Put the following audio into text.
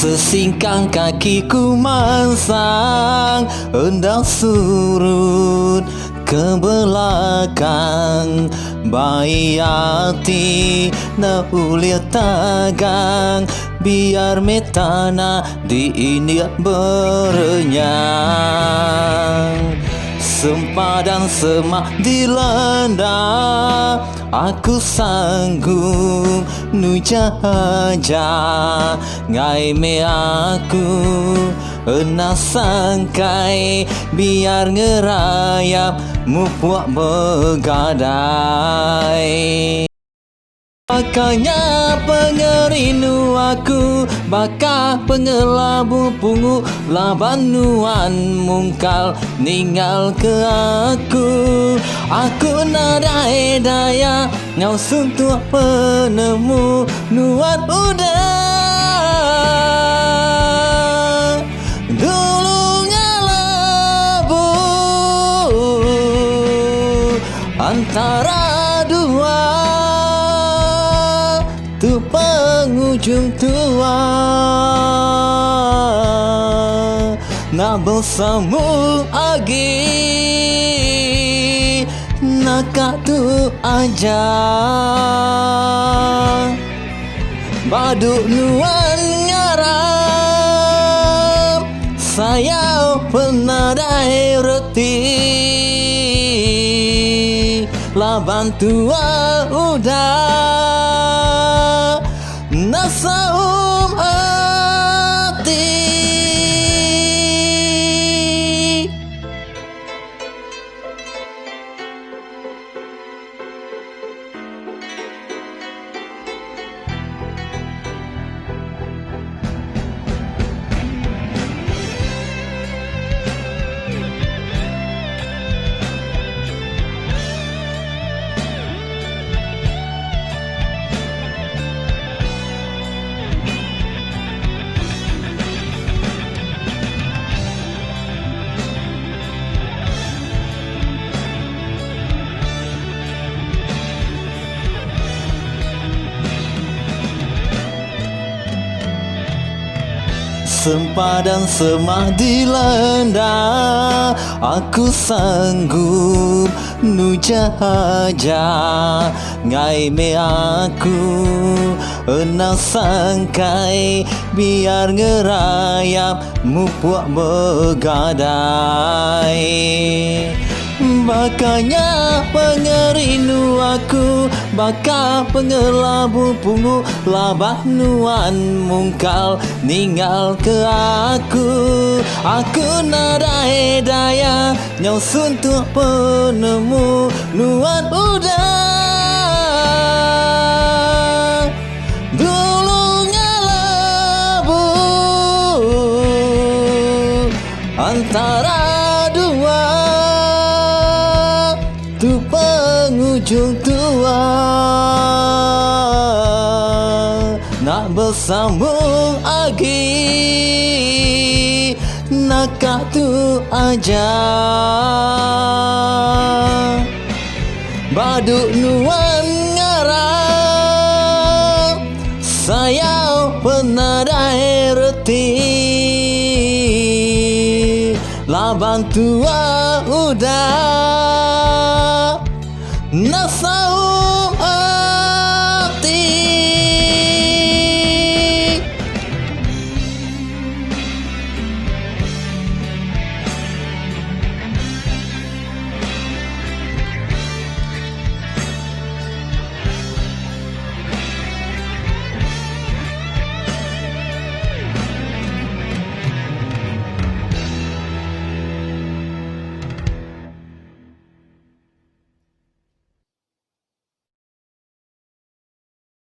Bersingkang kakiku mansang Hendak surut ke belakang. Bayi hati nak ulia tagang Biar metana di ini berenyang. Sempadan semak dilanda Aku sanggup nu jaja Ngai me aku. Ena sangkai Biar ngerayap Mupuak begadai Makanya pengerindu aku Bakal pengelabu pungu Labanuan mungkal Ninggal ke aku. Aku nada daya Ngau suntuk penemu Nuat udah Antara dua penghujung tua. Nak bersama lagi. Nak tu aja. Baduk nuan ngarap Saya pernah dah reti Laban tua udah Sempadan semah dilanda Aku sanggup nu jaja Ngai me aku Enang sangkai Biar ngerayap Mupuak begadai Makanya pengerindu aku Bakal pengelabu pungu Labah nuan mungkal Ninggal ke aku. Aku nada daya Nyau suntuk penemu Nuan udah Antara dua Tu penghujung tua Nak bersambung lagi. Nakah tu aja. Baduk nuan ngarap Saya pernah dah reti. Laban tua udah Nação!